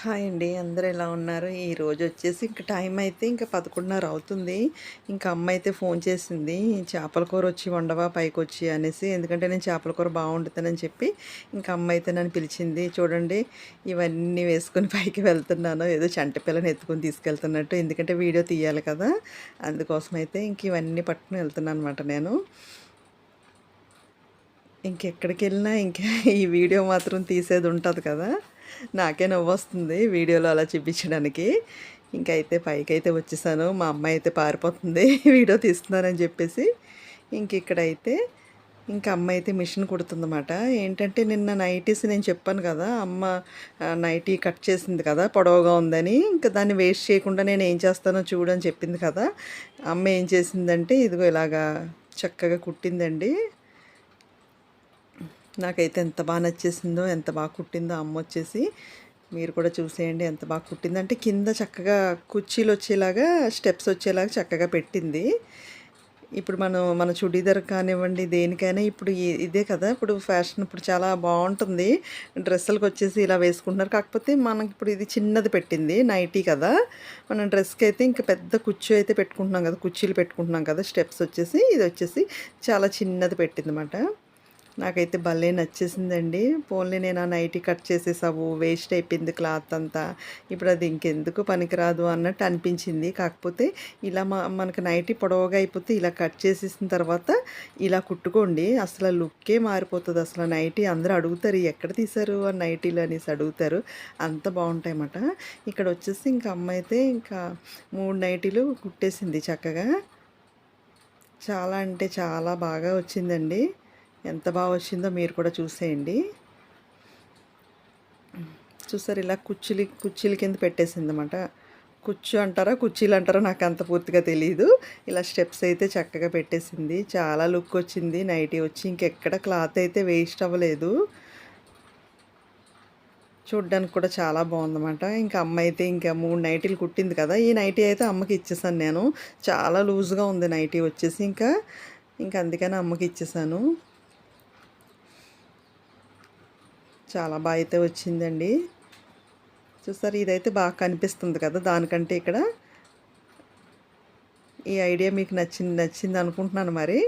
Hi అండి. అందరూ ఎలా ఉన్నారు? ఈరోజు వచ్చేసి ఇంక టైం అయితే ఇంకా పదకొండున్నర అవుతుంది. ఇంకా అమ్మ అయితే ఫోన్ చేసింది చేపల కూర వచ్చి వండవా పైకి వచ్చి అనేసి. ఎందుకంటే నేను చేపల కూర బాగుంటుందని చెప్పి ఇంకా అమ్మ అయితే నన్ను పిలిచింది చూడండి ఇవన్నీ వేసుకొని పైకి వెళ్తున్నాను. ఏదో చంట పిల్లని ఎత్తుకొని తీసుకెళ్తున్నట్టు. ఎందుకంటే వీడియో తీయాలి కదా. అందుకోసం అయితే ఇంక ఇవన్నీ పట్టుకుని వెళ్తున్నాను అనమాట నేను. ఇంకెక్కడికి వెళ్ళినా ఇంకా ఈ వీడియో మాత్రం తీసేది ఉంటుంది కదా. నాకే నవ్వు వస్తుంది వీడియోలో అలా చూపించడానికి. ఇంకైతే పైకి అయితే వచ్చేసాను. మా అమ్మాయి అయితే పారిపోతుంది. వీడియో తీస్తున్నారని చెప్పేసి. ఇంక ఇక్కడైతే ఇంకా అమ్మ అయితే మిషన్ కుడుతుందన్నమాట. ఏంటంటే నిన్న నైటీస్ నేను చెప్పాను కదా అమ్మ నైటీ కట్ చేసింది కదా పొడవుగా ఉందని. ఇంకా దాన్ని వేస్ట్ చేయకుండా నేను ఏం చేస్తానో చూడని చెప్పింది కదా. అమ్మ ఏం చేసిందంటే ఇదిగో ఇలాగా చక్కగా కుట్టిందండి. నాకైతే ఎంత బాగా నచ్చేసిందో ఎంత బాగా కుట్టిందో అమ్మ వచ్చేసి మీరు కూడా చూసేయండి ఎంత బాగా కుట్టింది. అంటే కింద చక్కగా కుర్చీలు వచ్చేలాగా స్టెప్స్ వచ్చేలాగా చక్కగా పెట్టింది. ఇప్పుడు మనం మన చుడీదార్ కానివ్వండి దేనికైనా ఇప్పుడు ఇదే కదా. ఇప్పుడు ఫ్యాషన్ ఇప్పుడు చాలా బాగుంటుంది. డ్రెస్సులకు వచ్చేసి ఇలా వేసుకుంటున్నారు. కాకపోతే మనకి ఇప్పుడు ఇది చిన్నది పెట్టింది నైటీ కదా. మనం డ్రెస్కి అయితే ఇంకా పెద్ద కుర్చీ అయితే పెట్టుకుంటున్నాం కదా కుర్చీలు పెట్టుకుంటున్నాం కదా స్టెప్స్ వచ్చేసి ఇది వచ్చేసి చాలా చిన్నది పెట్టింది అన్నమాట నాకైతే భలే నచ్చేసిందండి. పోన్లీ నేను ఆ నైటీ కట్ చేసేసావు వేస్ట్ అయిపోయింది క్లాత్ అంతా. ఇప్పుడు అది ఇంకెందుకు పనికిరాదు అన్నట్టు అనిపించింది. కాకపోతే ఇలా మా మనకి నైటీ పొడవుగా అయిపోతే ఇలా కట్ చేసేసిన తర్వాత ఇలా కుట్టుకోండి. అసలు లుక్కే మారిపోతుంది. అసలు నైటీ అందరూ అడుగుతారు ఎక్కడ తీశారు ఆ నైటీలు? అనేసి అడుగుతారు. అంత బాగుంటాయి అన్నమాట ఇక్కడ వచ్చేసి ఇంకా అమ్మ అయితే ఇంకా మూడు నైటీలు కుట్టేసింది చక్కగా. చాలా అంటే చాలా బాగా వచ్చిందండి. ఎంత బాగా వచ్చిందో మీరు కూడా చూసేయండి. చూసారు ఇలా కుర్చీలు కుర్చీల కింద పెట్టేసింది అనమాట అంటారా కుర్చీలు అంటారా నాకు అంత పూర్తిగా తెలియదు ఇలా స్టెప్స్ అయితే చక్కగా పెట్టేసింది. చాలా లుక్ వచ్చింది. నైటీ వచ్చి ఇంకెక్కడ క్లాత్ అయితే వేస్ట్ అవ్వలేదు. చూడ్డానికి కూడా చాలా బాగుందన్నమాట. ఇంకా అమ్మ అయితే ఇంకా మూడు నైటీలు కుట్టింది కదా ఈ నైటీ అయితే అమ్మకి ఇచ్చేసాను నేను. చాలా లూజ్గా ఉంది నైటీ వచ్చేసి ఇంకా. ఇంకా అందుకని అమ్మకి ఇచ్చేసాను. చాలా బాగా అయితే వచ్చిందండి. చూసారు ఇదైతే బాగా కనిపిస్తుంది కదా దానికంటే ఇక్కడ. ఈ ఐడియా మీకు నచ్చింది నచ్చింది అనుకుంటున్నాను మరి.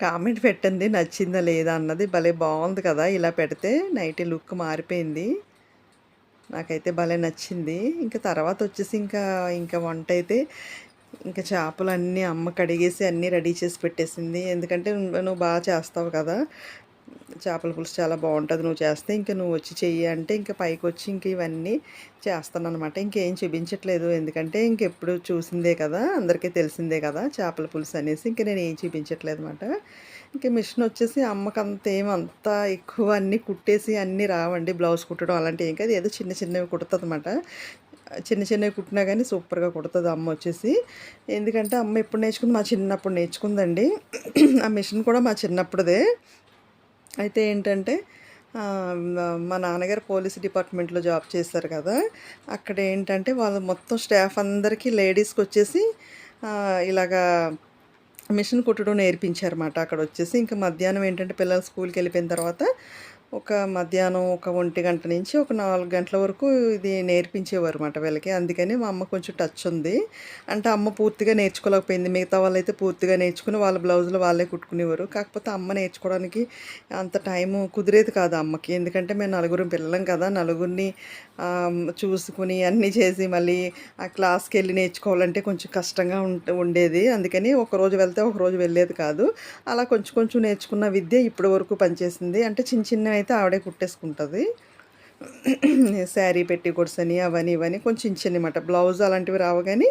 కామెంట్ పెట్టండి నచ్చిందా లేదా అన్నది. భలే బాగుంది కదా ఇలా పెడితే నైట్ లుక్ మారిపోయింది. నాకైతే భలే నచ్చింది. ఇంకా తర్వాత వచ్చేసి ఇంకా ఇంకా వంట అయితే ఇంకా చేపలు అన్నీ అమ్మ కడిగేసి అన్నీ రెడీ చేసి పెట్టేసింది. ఎందుకంటే నువ్వు నువ్వు బాగా చేస్తావు కదా. చేపల పులుసు చాలా బాగుంటుంది నువ్వు చేస్తే ఇంకా నువ్వు వచ్చి చెయ్యి అంటే ఇంకా పైకి వచ్చి ఇంక ఇవన్నీ చేస్తాను అనమాట ఇంకేం చూపించట్లేదు ఎందుకంటే ఇంకెప్పుడు చూసిందే కదా అందరికీ తెలిసిందే కదా చేపల పులుసు అనేసి ఇంక నేను ఏం చూపించట్లేదు అనమాట ఇంకా మిషన్ వచ్చేసి అమ్మకి అంత ఎక్కువ అన్నీ కుట్టేసి అన్నీ రావండి బ్లౌజ్ కుట్టడం అలాంటివి ఏం కాదు ఏదో చిన్న చిన్నవి కుడుతుంది అనమాట చిన్న చిన్నవి కుట్టినా కానీ సూపర్గా కుడుతుంది అమ్మ వచ్చేసి. ఎందుకంటే అమ్మ ఎప్పుడు నేర్చుకుంది? మా చిన్నప్పుడు నేర్చుకుందండి. ఆ మిషన్ కూడా మా చిన్నప్పుడుదే. అయితే ఏంటంటే మా నాన్నగారు పోలీస్ డిపార్ట్మెంట్లో జాబ్ చేస్తారు కదా అక్కడ ఏంటంటే వాళ్ళు మొత్తం స్టాఫ్ అందరికీ లేడీస్కి వచ్చేసి ఇలాగా మిషన్ కుట్టడం నేర్పించారన్నమాట అక్కడ వచ్చేసి ఇంకా మధ్యాహ్నం ఏంటంటే పిల్లలు స్కూల్కి వెళ్ళిపోయిన తర్వాత ఒక మధ్యాహ్నం ఒక ఒంటి గంట నుంచి ఒక నాలుగు గంటల వరకు ఇది నేర్పించేవారు అనమాట వీళ్ళకి. అందుకని మా అమ్మ కొంచెం టచ్ ఉంది. అంటే అమ్మ పూర్తిగా నేర్చుకోలేకపోయింది. మిగతా వాళ్ళైతే పూర్తిగా నేర్చుకుని వాళ్ళ బ్లౌజులు వాళ్ళే కుట్టుకునేవారు. కాకపోతే అమ్మ నేర్చుకోవడానికి అంత టైం కుదిరేది కాదు అమ్మకి. ఎందుకంటే మేము నలుగురం పిల్లలం కదా. నలుగురిని చూసుకుని అన్నీ చేసి మళ్ళీ ఆ క్లాస్కి వెళ్ళి నేర్చుకోవాలంటే కొంచెం కష్టంగా ఉండేది. అందుకని ఒక రోజు వెళ్తే ఒక రోజు వెళ్ళేది కాదు. అలా కొంచెం కొంచెం నేర్చుకున్న విద్య ఇప్పటి వరకు పనిచేసింది. అంటే చిన్న చిన్న అయితే ఆవిడే కుట్టేసుకుంటుంది. శారీ పెట్టి అని అవని ఇవని కొంచెం చిన్న బ్లౌజ్ అలాంటివి రావు కానీ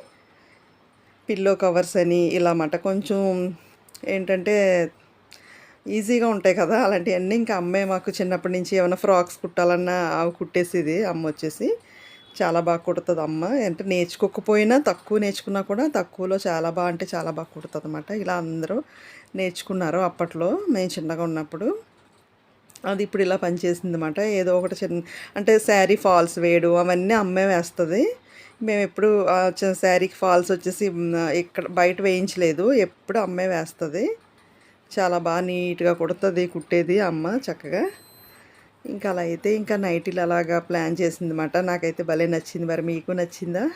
పిల్లో కవర్స్ అని ఇలా మాట కొంచెం ఏంటంటే ఈజీగా ఉంటాయి కదా అలాంటివన్నీ. ఇంకా అమ్మే మాకు చిన్నప్పటి నుంచి ఏమైనా ఫ్రాక్స్ కుట్టాలన్నా అవి కుట్టేసేది అమ్మ వచ్చేసి. చాలా బాగా కుడుతుంది అమ్మ. అంటే నేర్చుకోకపోయినా తక్కువ నేర్చుకున్నా కూడా తక్కువలో చాలా బాగా అంటే చాలా బాగా కుడుతుంది అనమాట ఇలా అందరూ నేర్చుకున్నారు అప్పట్లో. మేము చిన్నగా ఉన్నప్పుడు. అది ఇప్పుడు ఇలా పనిచేసింది అనమాట ఏదో ఒకటి చిన్న అంటే శారీ ఫాల్స్ వేయడం అవన్నీ అమ్మే వేస్తుంది. మేము ఎప్పుడు ఆ శారీకి ఫాల్స్ వచ్చేసి ఇక్కడ బయట వేయించలేదు. ఎప్పుడు అమ్మే వేస్తుంది. చాలా బాగా నీట్గా కుడుతుంది కుట్టేది అమ్మ చక్కగా. ఇంకా అలా అయితే ఇంకా నైటీలు అలాగా ప్లాన్ చేసింది అనమాట నాకైతే భలే నచ్చింది. మరి మీకు నచ్చిందా?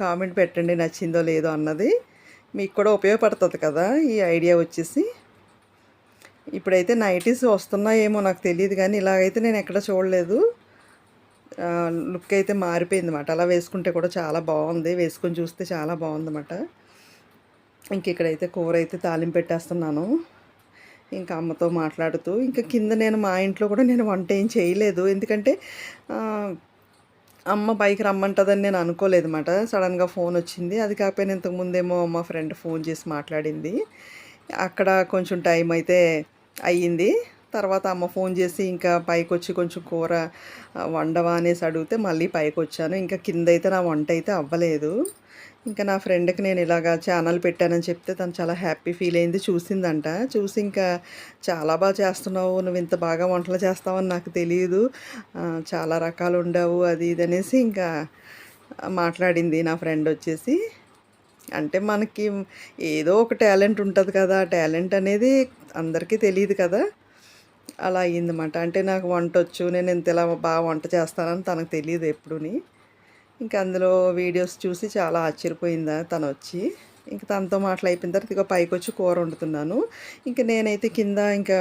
కామెంట్ పెట్టండి. నచ్చిందో లేదో అన్నది. మీకు కూడా ఉపయోగపడుతుంది కదా ఈ ఐడియా వచ్చేసి. ఇప్పుడైతే నైటీస్ వస్తున్నాయేమో నాకు తెలియదు కానీ ఇలాగైతే నేను ఎక్కడ చూడలేదు. లుక్ అయితే మారిపోయింది అనమాట అలా వేసుకుంటే కూడా చాలా బాగుంది. వేసుకొని చూస్తే చాలా బాగుందన్నమాట ఇంక ఇక్కడైతే కూర అయితే తాలింపు పెట్టేస్తున్నాను. ఇంకా అమ్మతో మాట్లాడుతూ ఇంకా కింద నేను మా ఇంట్లో కూడా నేను వంట ఏం చేయలేదు. ఎందుకంటే అమ్మ బైక్ రమ్మంటుందని నేను అనుకోలేదు అనమాట సడన్గా ఫోన్ వచ్చింది. అది కాకపోయినా ఇంతకుముందేమో అమ్మ మా ఫ్రెండ్ ఫోన్ చేసి మాట్లాడింది. అక్కడ కొంచెం టైం అయితే అయ్యింది. తర్వాత అమ్మ ఫోన్ చేసి ఇంకా పైకి వచ్చి కొంచెం కూర వండవా అనేసి అడిగితే మళ్ళీ పైకి వచ్చాను ఇంకా కింద అయితే నా వంట అయితే అవ్వలేదు. ఇంకా నా ఫ్రెండ్కి నేను ఇలాగా ఛానల్ పెట్టానని చెప్తే తను చాలా హ్యాపీ ఫీల్ అయింది చూసిందంట. చూసి ఇంకా చాలా బాగా చేస్తున్నావు నువ్వు ఇంత బాగా వంటలు చేస్తావని నాకు తెలియదు చాలా రకాలు ఉండవు అది ఇది అనేసి ఇంకా మాట్లాడింది నా ఫ్రెండ్ వచ్చేసి. అంటే మనకి ఏదో ఒక టాలెంట్ ఉంటుంది కదా ఆ టాలెంట్ అనేది అందరికీ తెలియదు కదా. అలా అయ్యిందన్నమాట. అంటే నాకు వంట వచ్చు నేను ఇంత ఇలా బాగా వంట చేస్తానని తనకు తెలియదు ఎప్పుడుని. ఇంకా అందులో వీడియోస్ చూసి చాలా ఆశ్చర్యపోయిందా తను వచ్చి. ఇంకా తనతో మాటలు అయిపోయిన తర్వాత ఇక పైకి వచ్చి కూర వండుతున్నాను. ఇంకా నేనైతే కింద ఇంకా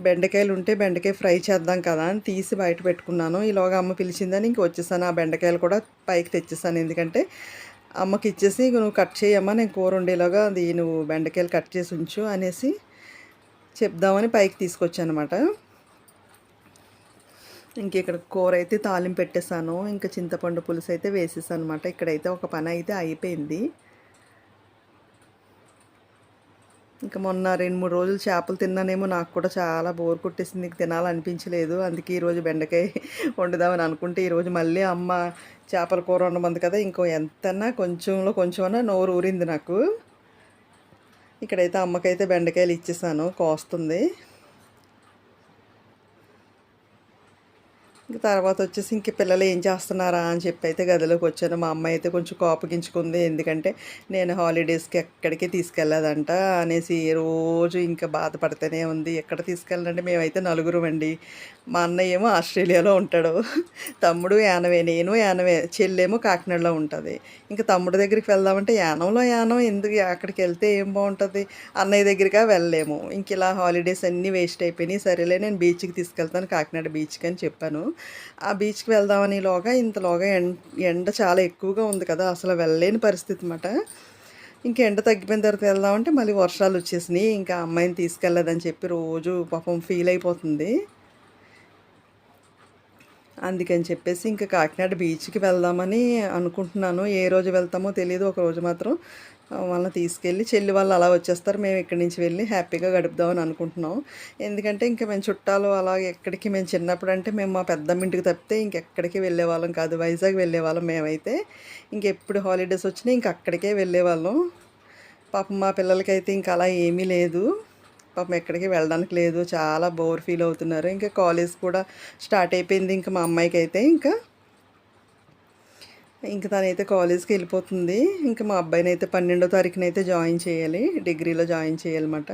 బెండకాయలు ఉంటే బెండకాయ ఫ్రై చేద్దాం కదా అని తీసి బయట పెట్టుకున్నాను. ఈలోగా అమ్మ పిలిచిందని ఇంక వచ్చేసాను. ఆ బెండకాయలు కూడా పైకి తెచ్చేసాను. ఎందుకంటే అమ్మకి ఇచ్చేసి నువ్వు కట్ చేయమ్మా నేను కూర ఉండేలాగా అది నువ్వు బెండకాయలు కట్ చేసి ఉంచు అనేసి చెప్దామని పైకి తీసుకొచ్చానమాట. ఇంక ఇక్కడ కూర అయితే తాలింపు పెట్టేశాను ఇంకా చింతపండు పులుసు అయితే వేసేసాను అనమాట ఇక్కడైతే ఒక పని అయితే అయిపోయింది. ఇంకా మొన్న రెండు మూడు రోజులు చేపలు తిన్నానేమో నాకు కూడా చాలా బోర్ కొట్టేసింది తినాలనిపించలేదు. అందుకే ఈరోజు బెండకాయ వండుదామని అనుకుంటే ఈరోజు మళ్ళీ అమ్మ చేపల కూర వండమంది కదా ఇంకో ఎంతన్నా కొంచెంలో కొంచెమన్నా నోరు ఊరింది నాకు. ఇక్కడైతే అమ్మకైతే బెండకాయలు ఇచ్చేసాను కోస్తుంది. ఇంక తర్వాత వచ్చేసి ఇంక పిల్లలు ఏం చేస్తున్నారా అని చెప్పి అయితే గదిలోకి వచ్చాను. మా అమ్మ అయితే కొంచెం కోపగించుకుంది. ఎందుకంటే నేను హాలిడేస్కి ఎక్కడికి తీసుకెళ్ళదంట అనేసి రోజు ఇంకా బాధపడుతూనే ఉంది. ఎక్కడ తీసుకెళ్ళాలంటే మేమైతే నలుగురు అండి మా అన్నయ్య ఏమో ఆస్ట్రేలియాలో ఉంటాడు. తమ్ముడు యానవే నేను యానవే చెల్లేమో కాకినాడలో ఉంటుంది. ఇంకా తమ్ముడు దగ్గరికి వెళ్దామంటే యానంలో యానం ఎందుకు అక్కడికి వెళ్తే ఏం బాగుంటుంది? అన్నయ్య దగ్గరికి వెళ్ళలేము. ఇంక ఇలా హాలిడేస్ అన్నీ వేస్ట్ అయిపోయినాయి. సరేలే నేను బీచ్కి తీసుకెళ్తాను. కాకినాడ బీచ్కి అని చెప్పాను. ఆ బీచ్కి వెళ్దామని లోగా ఇంతలోగా ఎండ ఎండ చాలా ఎక్కువగా ఉంది కదా అసలు వెళ్ళలేని పరిస్థితి అన్నమాట. ఇంకా ఎండ తగ్గిపోయిన తర్వాత వెళ్దామంటే మళ్ళీ వర్షాలు వచ్చేసినాయి ఇంకా అమ్మాయిని తీసుకెళ్ళదని చెప్పి రోజు పాపం ఫీల్ అయిపోతుంది. అందుకని చెప్పేసి ఇంకా కాకినాడ బీచ్కి వెళ్దామని అనుకుంటున్నాను. ఏ రోజు వెళ్తామో తెలియదు ఒక రోజు మాత్రం వాళ్ళని తీసుకెళ్ళి చెల్లి వాళ్ళు అలా వచ్చేస్తారు. మేము ఇక్కడి నుంచి వెళ్ళి హ్యాపీగా గడుపుదామని అనుకుంటున్నాం. ఎందుకంటే ఇంకా మేము చుట్టాలు అలా ఎక్కడికి మేము చిన్నప్పుడు అంటే మేము మా పెద్దమ్మ ఇంటికి తప్పితే ఇంకెక్కడికి వెళ్ళే వాళ్ళం కాదు. వైజాగ్ వెళ్ళేవాళ్ళం మేమైతే. ఇంకెప్పుడు హాలిడేస్ వచ్చినా ఇంక అక్కడికే వెళ్ళేవాళ్ళం. పాపం మా పిల్లలకైతే ఇంకా అలా ఏమీ లేదు. పాపం ఎక్కడికి వెళ్ళడానికి లేదు. చాలా బోర్ ఫీల్ అవుతున్నారు. ఇంకా కాలేజ్ కూడా స్టార్ట్ అయిపోయింది. ఇంకా మా అమ్మాయికి అయితే ఇంకా ఇంకా తనైతే కాలేజ్కి వెళ్ళిపోతుంది. ఇంకా మా అబ్బాయిని అయితే పన్నెండో తారీఖునైతే జాయిన్ చేయాలి. డిగ్రీలో జాయిన్ చేయాలన్నమాట.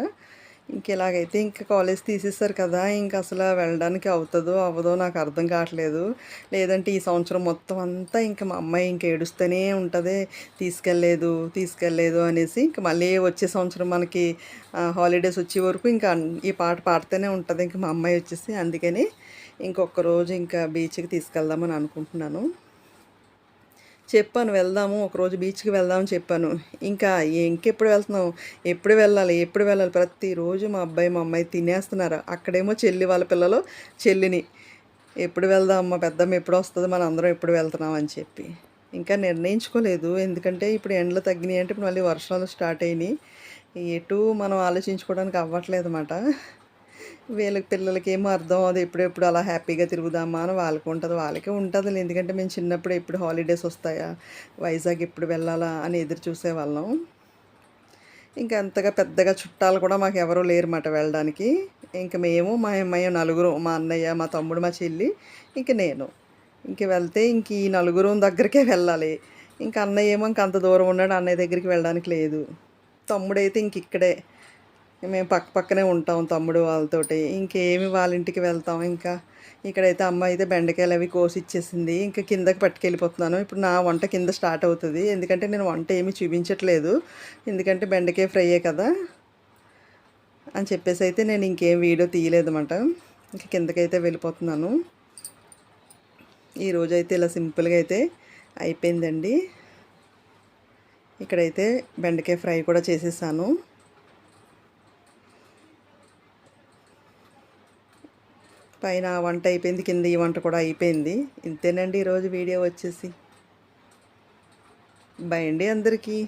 ఇంక ఇలాగైతే ఇంకా కాలేజ్ తీసేస్తారు కదా ఇంకా అసలు వెళ్ళడానికి అవుతుందో అవ్వదో నాకు అర్థం కావట్లేదు. లేదంటే ఈ సంవత్సరం మొత్తం అంతా ఇంకా మా అమ్మాయి ఇంక ఏడుస్తూనే ఉంటుంది. తీసుకెళ్ళలేదు తీసుకెళ్ళలేదు అనేసి ఇంకా మళ్ళీ వచ్చే సంవత్సరం మనకి హాలిడేస్ వచ్చే వరకు ఇంకా ఈ పాట పాడుతూనే ఉంటుంది. ఇంకా మా అమ్మాయి వచ్చేసి అందుకని ఇంకొక రోజు ఇంకా బీచ్కి తీసుకెళ్దామని అనుకుంటున్నాను. చెప్పాను వెళ్దాము ఒకరోజు బీచ్కి వెళ్దామని చెప్పాను. ఇంకా ఇంకెప్పుడు వెళ్తున్నాం ఎప్పుడు వెళ్ళాలి? ఎప్పుడు వెళ్ళాలి? ప్రతిరోజు మా అబ్బాయి మా అమ్మాయి తినేస్తున్నారు? అక్కడేమో చెల్లి వాళ్ళ పిల్లలు చెల్లిని. ఎప్పుడు వెళ్దాం? మా పెద్దమ్మ ఎప్పుడు వస్తుంది? మన అందరం ఎప్పుడు వెళ్తున్నాం? అని చెప్పి. ఇంకా నిర్ణయించుకోలేదు. ఎందుకంటే ఇప్పుడు ఎండలు తగ్గినాయి అంటే ఇప్పుడు మళ్ళీ వర్షాలు స్టార్ట్ అయినాయి. ఎటు మనం ఆలోచించుకోవడానికి అవ్వట్లేదు అన్నమాట. వీళ్ళకి పిల్లలకి ఏమో అర్థం? అది ఎప్పుడెప్పుడు అలా హ్యాపీగా తిరుగుదామా అని వాళ్ళకి ఉంటుంది. వాళ్ళకే ఉంటుంది ఎందుకంటే మేము చిన్నప్పుడు ఎప్పుడు హాలిడేస్ వస్తాయా? వైజాగ్ ఎప్పుడు వెళ్ళాలా అని ఎదురు చూసేవాళ్ళం ఇంకా అంతగా పెద్దగా చుట్టాలు కూడా మాకు ఎవరూ లేరన్నమాట వెళ్ళడానికి. ఇంకా మేము మా అమ్మాయి నలుగురు మా అన్నయ్య మా తమ్ముడు మా చెల్లి ఇంక నేను. ఇంక వెళ్తే ఇంక ఈ నలుగురు దగ్గరికే వెళ్ళాలి. ఇంకా అన్నయ్య ఏమో ఇంక అంత దూరం ఉన్నాడు. అన్నయ్య దగ్గరికి వెళ్ళడానికి లేదు. తమ్ముడైతే ఇంక ఇక్కడే. మేము పక్క పక్కనే ఉంటాం తమ్ముడు వాళ్ళతోటి. ఇంకేమి వాళ్ళ ఇంటికి వెళ్తాం. ఇంకా ఇక్కడైతే అమ్మ అయితే బెండకాయలు అవి కోసి ఇచ్చేసింది ఇంకా కిందకి పట్టుకెళ్ళిపోతున్నాను. ఇప్పుడు నా వంట కింద స్టార్ట్ అవుతుంది. ఎందుకంటే నేను వంట ఏమీ చూపించట్లేదు. ఎందుకంటే బెండకాయ ఫ్రైయే కదా అని చెప్పేసి అయితే నేను ఇంకేం వీడియో తీయలేదు అనమాట ఇంక కిందకైతే వెళ్ళిపోతున్నాను. ఈరోజు అయితే ఇలా సింపుల్గా అయితే అయిపోయిందండి. ఇక్కడైతే బెండకాయ ఫ్రై కూడా చేసేసాను. పైన వంట అయిపోయింది కింద ఈ వంట కూడా అయిపోయింది. ఇంతేనండి ఈరోజు వీడియో వచ్చేసి. బై అండి అందరికీ.